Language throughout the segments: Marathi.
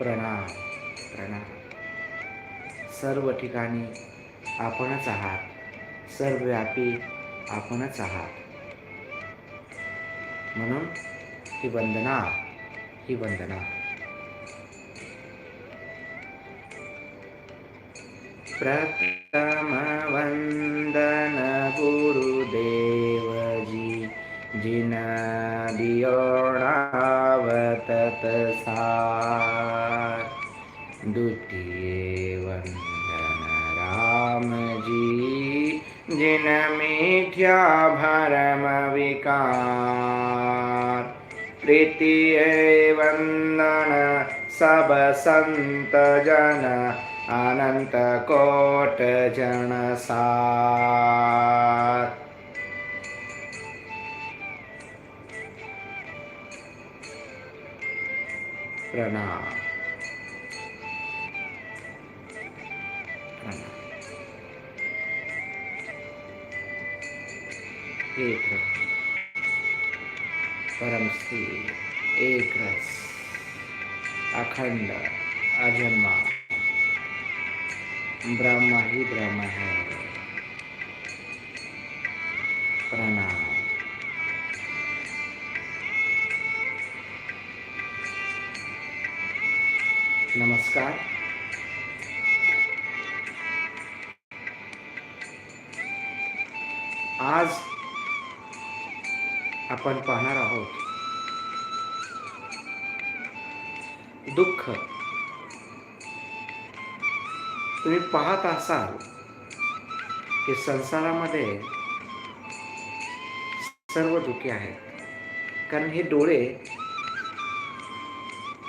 प्रणाम. प्रणाम. सर्व ठिकाणी आपणच आहात. सर्वव्यापी आपणच आहात. म्हणून ही वंदना ही वंदना. प्रथम वंदन गुरुदेवजी जिन दियोणावतत सा भरमविकार प्रीति वन्दन सबसन्तजन अनन्तकोटजनसार प्रणाम। एक रस परम एक रस अखंड अजन्मा। ब्रह्म ही ब्रह्म है। प्रणाम। नमस्कार। आज आपण पाहणार आहोत. दुःख. तुम्ही पाहत असाल की संसारामध्ये सर्व दुःखी आहेत. कारण हे डोळे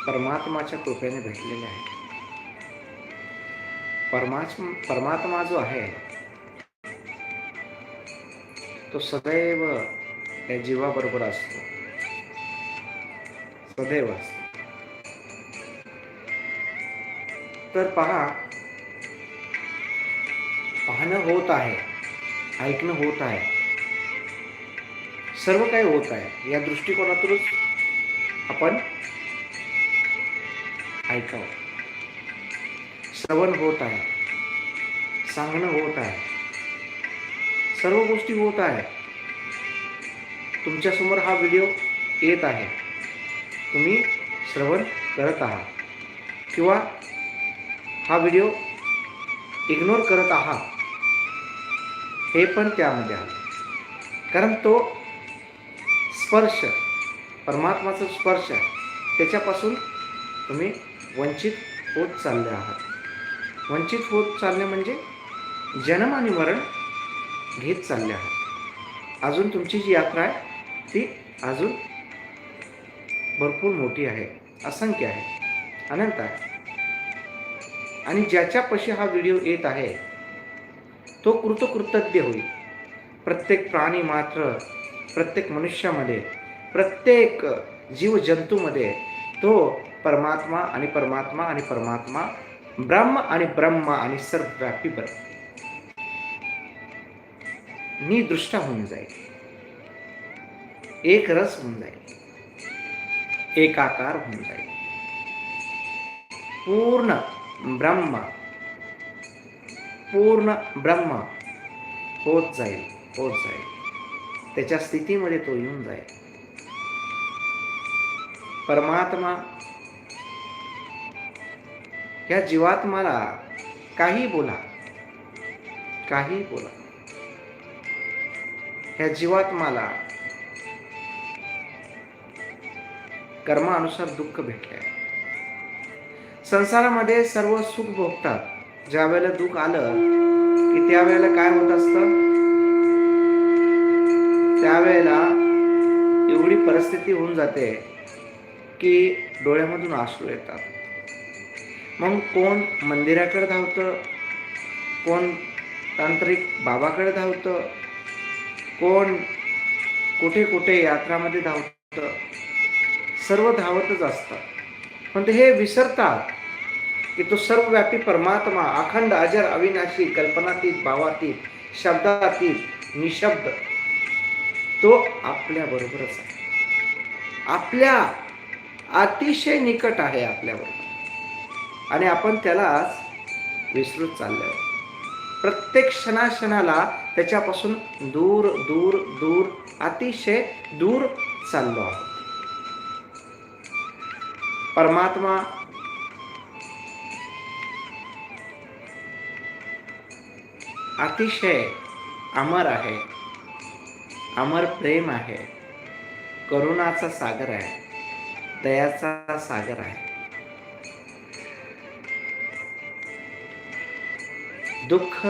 परमात्माच्या कृपेने भेटलेले आहेत. परमात्मा परमात्मा जो आहे तो सदैव त्या जीवाबरोबर असतो. सदैव असतो. तर पहा पाहणं होत आहे ऐकणं होत आहे. सर्व काही होत आहे. या दृष्टिकोनातूनच आपण ऐकावं. श्रवण होत आहे. सांगणं होत आहे. सर्व गोष्टी होत आहे तुमच्यासमोर हा व्हिडिओ येत आहे. तुम्ही श्रवण करत आहात. किंवा हा व्हिडिओ इग्नोर करत आहात. हे पण त्यामध्ये आहे. कारण तो स्पर्श परमात्माचा स्पर्श आहे. त्याच्यापासून तुम्ही वंचित होत चालले आहात. वंचित होत चालणे म्हणजे जन्म आणि मरण घेत चालले आहात. अजून तुमची जी यात्रा आहे ती अजून भरपूर मोठी आहे असंख्य आहे. अनंत आहे. आणि ज्याच्यापाशी हा व्हिडिओ येत आहे तो कृतकृतज्ञ होईल. प्रत्येक प्राणी मात्र प्रत्येक मनुष्यामध्ये प्रत्येक जीवजंतूमध्ये तो परमात्मा आणि परमात्मा आणि परमात्मा ब्रह्म आणि ब्रह्म आणि सर्वव्यापी ब्रह्म दृष्टा होऊन जाईल. एक रस होऊन जाईल. एकाकार होऊन जाईल. पूर्ण ब्रह्म पूर्ण ब्रह्म होत जाईल होत जाईल. त्याच्या स्थितीमध्ये तो येऊन जाईल. परमात्मा या जीवात्माला काही बोला काही बोला. ह्या जीवात्माला कर्मानुसार दुःख भेटले आहे संसारामध्ये सर्व सुख भोगतात. ज्या वेळेला दुःख आलं की त्यावेळेला काय होत असतं? त्यावेळेला एवढी परिस्थिती होऊन जाते की डोळ्यामधून आसू येतात. मग कोण मंदिराकडे धावतं? कोण तांत्रिक बाबाकडे धावतं? कोण कुठे कुठे यात्रामध्ये धावतं? सर्व धावतच असतात. पण ते हे विसरतात की तो सर्वव्यापी परमात्मा अखंड अजर अविनाशी कल्पनातीत भावातीत शब्दातीत निशब्द तो आपल्याबरोबरच आहे. आपल्या अतिशय निकट आहे आपल्याबरोबर. आणि आपण त्यालाच विसरूच चाललोय प्रत्येक क्षणाक्षणाला त्याच्यापासून दूर दूर दूर अतिशय दूर चाललो आहोत. परमात्मा अतिशय अमर आहे अमर प्रेम आहे करुणाचा सागर आहे दयाचा सागर आहे. दुःख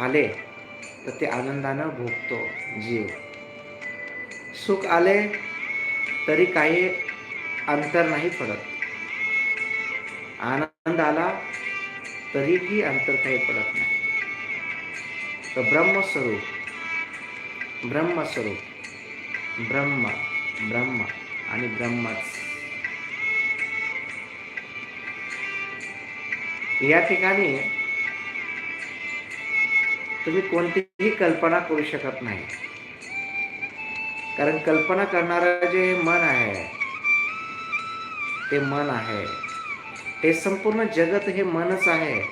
आले तर ते आनंदानं भोगतो जीव. सुख आले तरी काही अंतर नाही पडत. आनंद आला तरीही अंतर काही पडत नाही. तर ब्रह्मस्वरूप ब्रह्मस्वरूप ब्रह्म ब्रह्म आणि ब्रह्मच. या ठिकाणी तुम्ही कोणतीही कल्पना करू शकत नाही. कारण कल्पना करणारं जे मन आहे ते मन आहे. हे संपूर्ण जगत हे मनच आहे.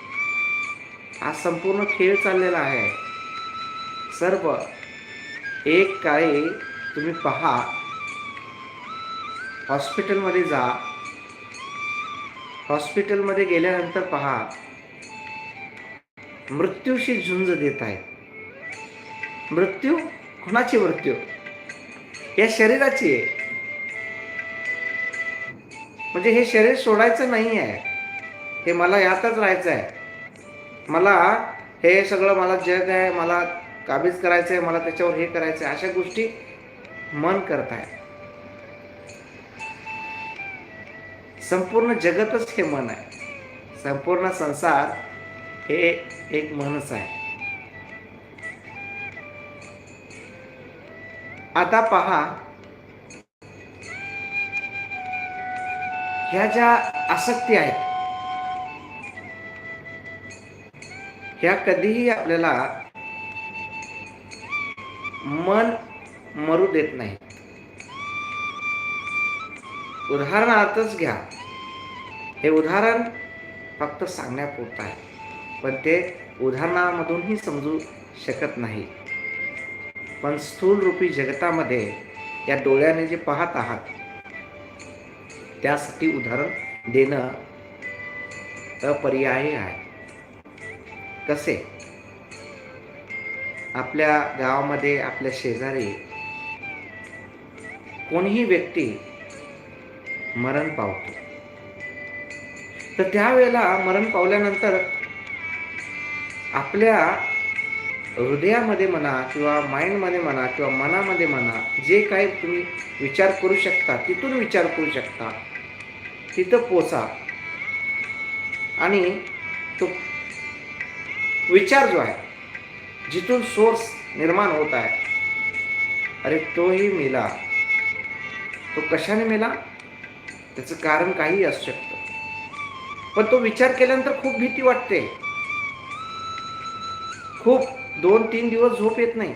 हा संपूर्ण खेळ चाललेला आहे. सर्व एक काळी तुम्ही पहा. हॉस्पिटलमध्ये जा. हॉस्पिटलमध्ये गेल्यानंतर पहा. मृत्यूशी झुंज देत आहे मृत्यू? कोणाची मृत्यू? या शरीराची आहे. म्हणजे हे शरीर सोडायचं नाही आहे हे मला यातच राहायचं आहे मला हे सगळं मला जग आहे मला काबीज करायचं आहे मला त्याच्यावर हे करायचं आहे अशा गोष्टी मन करत आहे संपूर्ण जगतच हे मन आहे. संपूर्ण संसार हे एक मनच आहे. आता पहा ह्या ज्या आसक्ती आहेत ह्या कधीही आपल्याला मन मरू देत नाही. उदाहरणार्थच घ्या. हे उदाहरण फक्त सांगण्यापुरतं आहे. पण ते उदाहरणामधूनही समजू शकत नाही. पण स्थूल रूपी जगतामध्ये या डोळ्याने जे पाहत आहात त्यासाठी उदाहरण देणं अपर्याय आहे. कसे? आपल्या गावामध्ये आपल्या शेजारी कोणीही व्यक्ती मरण पावतो. तर त्यावेळेला मरण पावल्यानंतर आपल्या हृदयामध्ये म्हणा किंवा माइंडमध्ये म्हणा किंवा मनामध्ये म्हणा जे काही तुम्ही विचार करू शकता तिथून विचार करू शकता. तिथं पोचा. आणि तो विचार जो आहे जिथून सोर्स निर्माण होत आहे अरे तोही मेला. तो कशाने मेला? त्याचं कारण काही असू शकतं. पण तो विचार केल्यानंतर खूप भीती वाटते. खूप दोन तीन दिवस झोप येत नाही.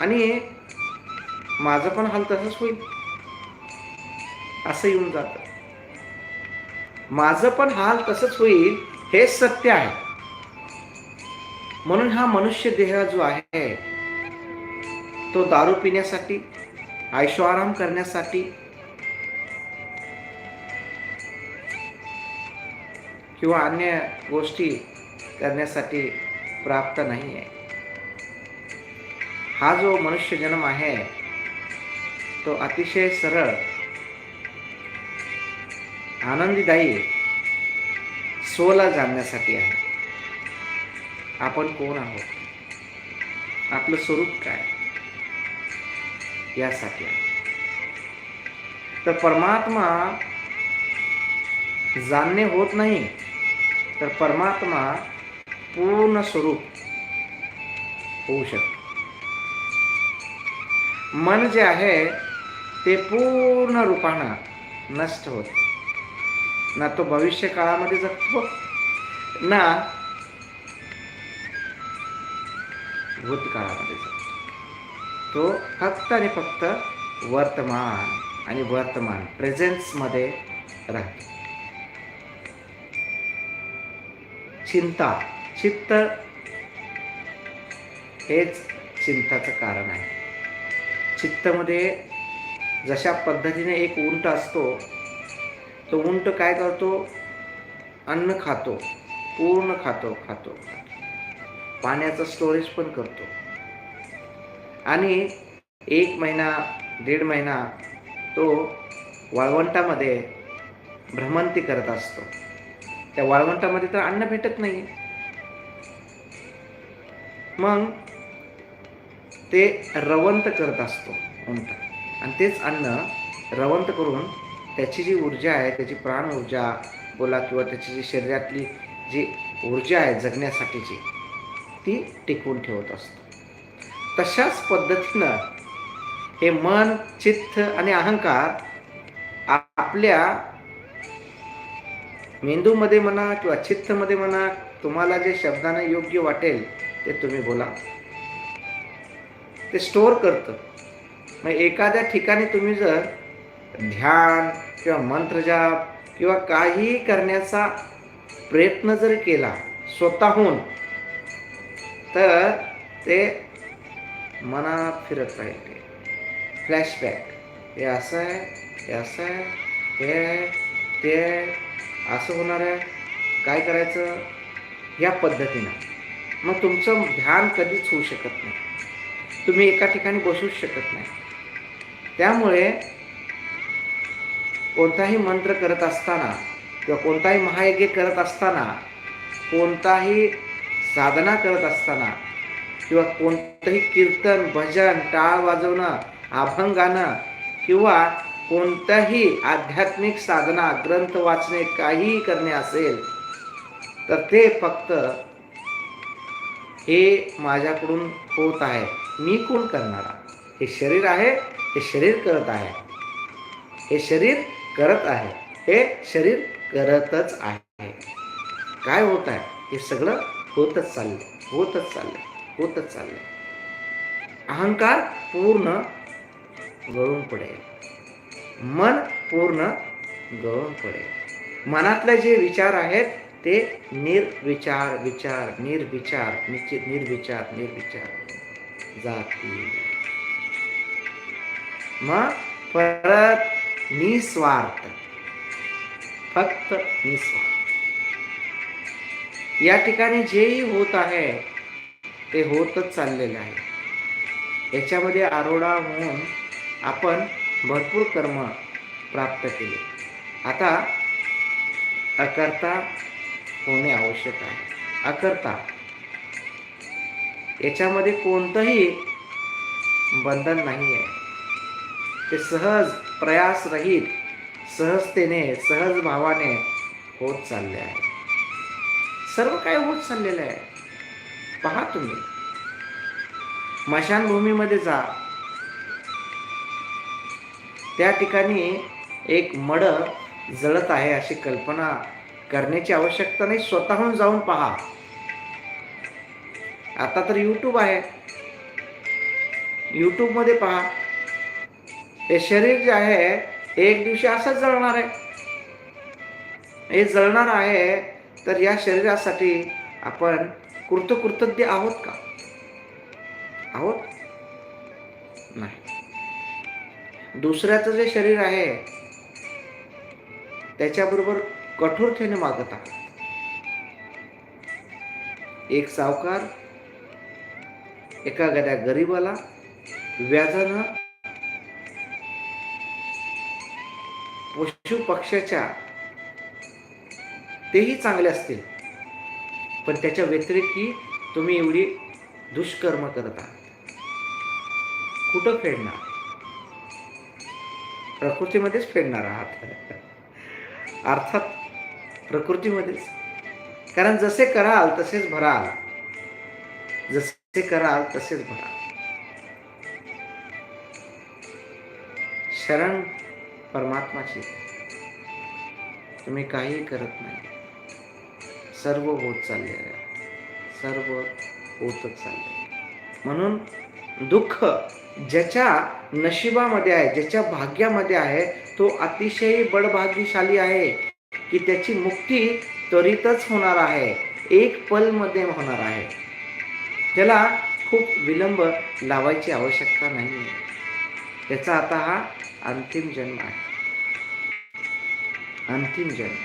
आणि माझं पण हाल तसंच होईल. असं येऊन जात. माझं पण हाल तसंच होईल, हे सत्य आहे. म्हणून हा मनुष्य देह जो आहे तो दारू पिण्यासाठी आयशो आराम करण्यासाठी, किंवा अन्य गोष्टी करण्यासाठी प्राप्त नाही आहे. हा जो मनुष्य जन्म आहे तो अतिशय सरळ आनंदीदायी सोला जाणण्यासाठी आहे. आपण कोण आहोत? आपलं स्वरूप काय? यासाठी आहे. तर परमात्मा जाणणे होत नाही तर परमात्मा पूर्ण स्वरूप होऊ शकतो. मन जे आहे ते पूर्ण रूपानं नष्ट होत. ना तो भविष्य काळामध्ये जगतो ना भूतकाळामध्ये जगतो. तो फक्त आणि फक्त वर्तमान आणि वर्तमान प्रेझेन्समध्ये राहतो. चिंता चित्त हेच चिंताचं कारण आहे. चित्तमध्ये जशा पद्धतीने एक उंट असतो तो उंट काय करतो? अन्न खातो पूर्ण खातो खातो. पाण्याचा पाण्याचं स्टोरेज पण करतो. आणि एक महिना दीड महिना तो वाळवंटामध्ये भ्रमंती करत असतो. त्या वाळवंटामध्ये तर अन्न भेटत नाही. मग ते रवंत करत असतो उंट. आणि तेच अन्न रवंत करून त्याची जी ऊर्जा आहे त्याची प्राण ऊर्जा बोला किंवा त्याची जी शरीरातली जी ऊर्जा आहे जगण्यासाठीची ती टिकवून ठेवत असतो. तशाच पद्धतीनं हे मन चित्त आणि अहंकार आपल्या मेंदूमध्ये म्हणा किंवा चित्तमध्ये म्हणा तुम्हाला जे शब्दानं योग्य वाटेल ते तुम्ही बोला. ते स्टोअर करतं. मग एखाद्या ठिकाणी तुम्ही जर ध्यान किंवा मंत्रजाप किंवा काही करण्याचा प्रयत्न जर केला स्वतःहून तर ते मनात फिरत राहील फ्लॅशबॅक हे असं आहे हे असं आहे हे ते असं होणार आहे. काय करायचं? या पद्धतीनं. मग तुमचं ध्यान कधीच होऊ शकत नाही. तुम्ही एका ठिकाणी बसूच शकत नाही. त्यामुळे कोणताही मंत्र करत असताना किंवा कोणताही महायज्ञ करत असताना कोणताही साधना करत असताना किंवा कोणतंही कीर्तन भजन टाळ वाजवणं अभंग गाणं किंवा कोणत्याही आध्यात्मिक साधना ग्रंथ वाचणे काहीही करणे असेल तर ते फक्त हे माझ्याकडून होत आहे. मी कोण करणारा? हे शरीर आहे हे शरीर करत आहे. हे शरीर करत आहे हे शरीर करतच आहे. काय होत आहे? हे सगळं होतच चाललं होतच चाललं होतच चाललं अहंकार पूर्ण गळून पडेल. मन पूर्ण गळून पडेल. मनातले जे विचार आहेत ते निर्विचार विचार निर्विचार निश्चित निर्विचार निर्विचार जातील. मग परत निस्वार्थ. फक्त निस्वार्थ. या ठिकाणी जेही होत आहे ते होतच चाललेलं आहे. याच्यामध्ये आरोडा होऊन आपण भरपूर कर्म प्राप्त केले. आता अकर्ता होणे आवश्यक आहे. अकर्ता. याच्यामध्ये कोणतंही बंधन नाही आहे ते सहज प्रयासरहित सहजतेने सहज भावाने होत चालले आहे. सर्व काय होत चाललेलं आहे. पहा तुम्ही. स्मशानभूमीमध्ये जा. त्या ठिकाणी एक मड जळत आहे अशी कल्पना करण्याची आवश्यकता नाही. स्वतःहून जाऊन पहा. आता तर यूट्यूब आहे. यूट्यूबमध्ये पहा. हे शरीर जे आहे एक दिवशी असंच जळणार आहे. हे जळणार आहे तर या शरीरासाठी आपण कृतकृतज्ञ आहोत का? आहोत? नाही. दुसऱ्याचं जे शरीर आहे त्याच्याबरोबर कठोरतेने मागत आहोत. एक सावकार एका गड्या गरीबाला व्याजानं पशु पक्ष्याच्या तेही चांगले असतील. पण त्याच्या व्यतिरिक्तही तुम्ही एवढी दुष्कर्म करत आहात. कुठं फेडणार? प्रकृतीमध्येच फेडणार आहात. अर्थात प्रकृतीमध्येच. कारण जसे कराल तसेच भराल. जसे कराल तसेच भराल. शरण परमात्माची. तुम्ही काहीही करत नाही. सर्व होत चालले सर्व होतच चालले म्हणून दुःख ज्याच्या नशिबामध्ये आहे ज्याच्या भाग्यामध्ये आहे तो अतिशय बडभाग्यशाली आहे की त्याची मुक्ती त्वरितच होणार आहे. एक पलमध्ये होणार आहे. त्याला खूप विलंब लावायची आवश्यकता नाही आहे त्याचा आता हा अंतिम जन्म आहे. अंतिम जन्म.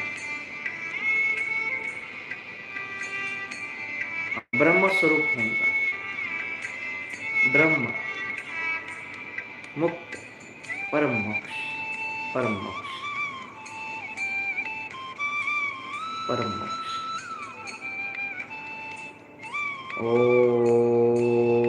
ब्रह्मस्वरूप होऊन जा ब्रह्म. मुक्त. परमोक्ष. परमोक्ष. परमोक्ष. ओ.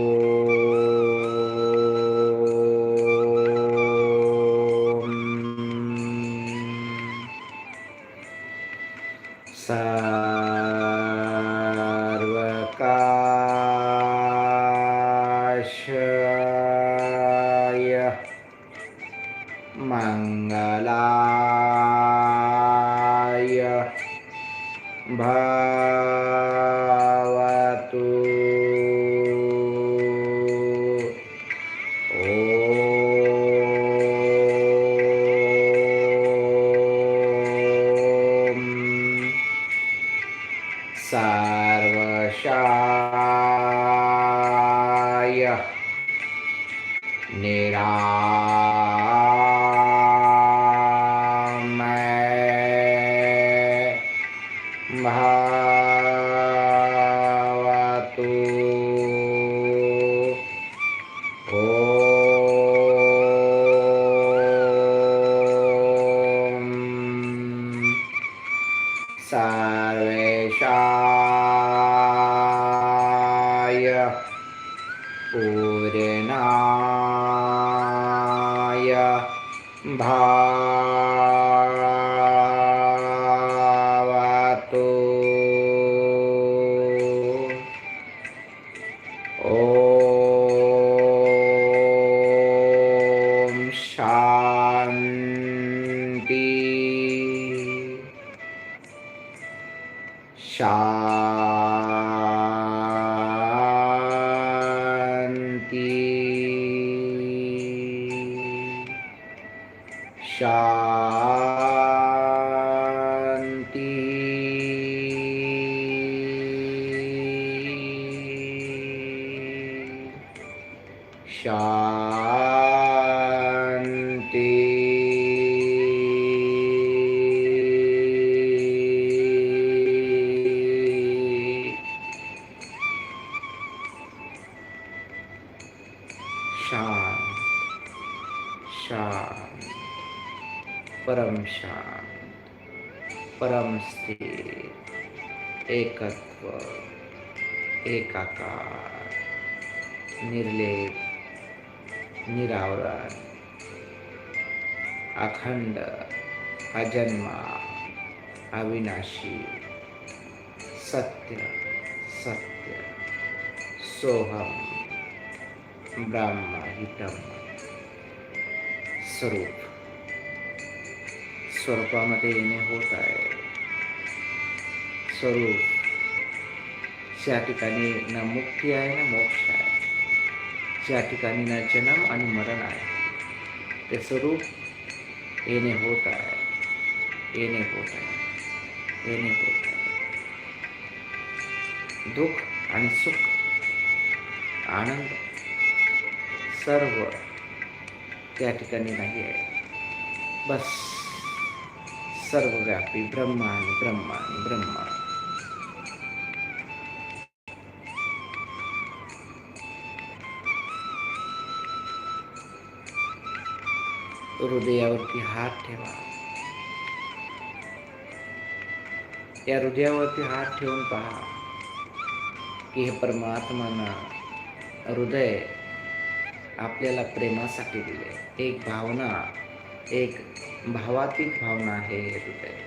भवतु शान्ति शान्ति शांत शांत परम शांत परम स्थिर एकत्व एकाकार निर्लेप निरावरण अखंड अजन्मा अविनाशी सत्य सत्य सोहम ब्रह्महितम स्वरूप. स्वरूपामध्ये येणे होत आहे. स्वरूप. ज्या ठिकाणी ना मुक्ती आहे ना मोक्ष आहे. ज्या ठिकाणी ना जन्म आणि मरण आहे. ते स्वरूप येणे होत आहे. येणे होत आहे. येणे होत आहे. दुःख आणि सुख आनंद सर्व त्या ठिकाणी नाही आहे बस सर्वव्यापी ब्रह्म आणि ब्रह्म आणि ब्रह्म हृदयावरती हात ठेवा। या हृदयावरती हात ठेवून पहा की हे परमात्मानं हृदय आपल्याला प्रेमासाठी दिले. एक भावना एक भावातीत भावना आहे हे हृदय.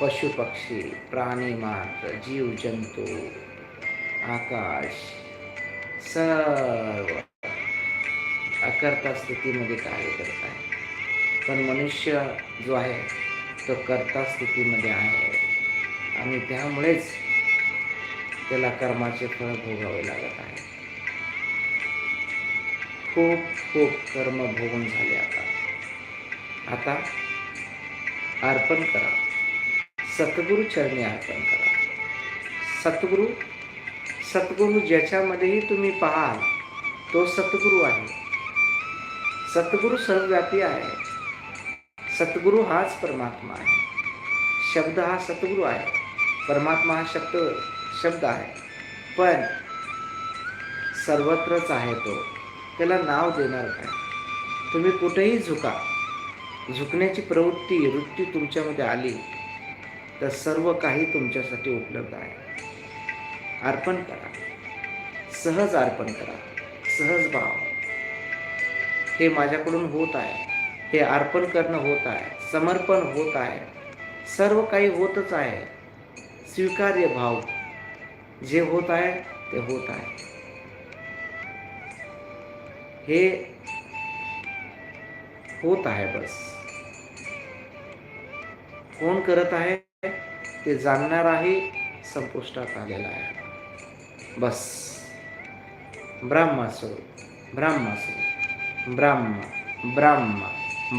पशु पक्षी प्राणी मात्र जीव जंतू आकाश सर्व अकर्ता स्थितीमध्ये कार्य करत आहे. पण मनुष्य जो आहे तो कर्ता स्थितीमध्ये आहे. आणि त्यामुळेच त्याला कर्माचे फळ भोगावे लागत आहे. खूप खूप कर्म भोगून झाले आता. आता अर्पण करा. सद्गुरु चरणी अर्पण करा. सद्गुरु सद्गुरु ज्याच्यामध्येही तुम्ही पाहाल तो सद्गुरु आहे. सद्गुरु सर्वव्यापी आहे. सद्गुरु हाच परमात्मा आहे. शब्द हा सद्गुरु आहे. परमात्मा हा शब्द शब्द आहे. पण सर्वत्रच आहे तो. त्याला नाव देणार काय तुम्ही कुठेही झुका. झुकण्याची प्रवृत्ती वृत्ती तुमच्यामध्ये आली तर सर्व काही तुमच्यासाठी उपलब्ध आहे. अर्पण करा. सहज अर्पण करा. सहज भाव. हे माझ्याकडून होत आहे. हे अर्पण करणं होत आहे. समर्पण होत आहे. सर्व काही होतच आहे. स्वीकार्य भाव. जे होत आहे ते होत आहे. हे होत आहे बस कोण करत आहे ते जाणणाराही संपुष्टात आलेला आहे बस ब्रह्मस्वरूप ब्रह्मस्वरूप ब्रह्म ब्रह्म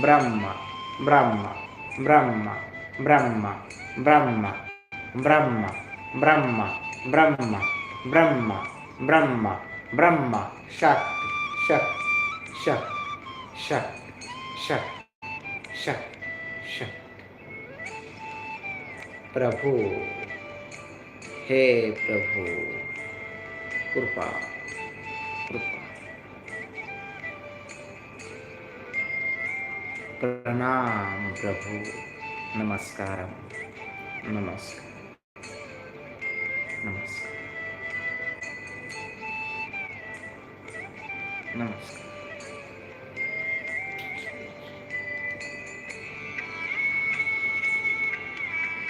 ब्रह्म ब्रह्म ब्रह्म ब्रह्म ब्रह्म ब्रह्म ब्रह्म ब्रह्म ब्रह्म ब्रह्म ब्रह्म शक्ती शक्ति शक्ति शक्ति शक्ति शक्ति शक्ति प्रभु हे प्रभु कृपा कृपा. प्रणाम प्रभु नमस्कार नमस्कार नमस्कार. 何です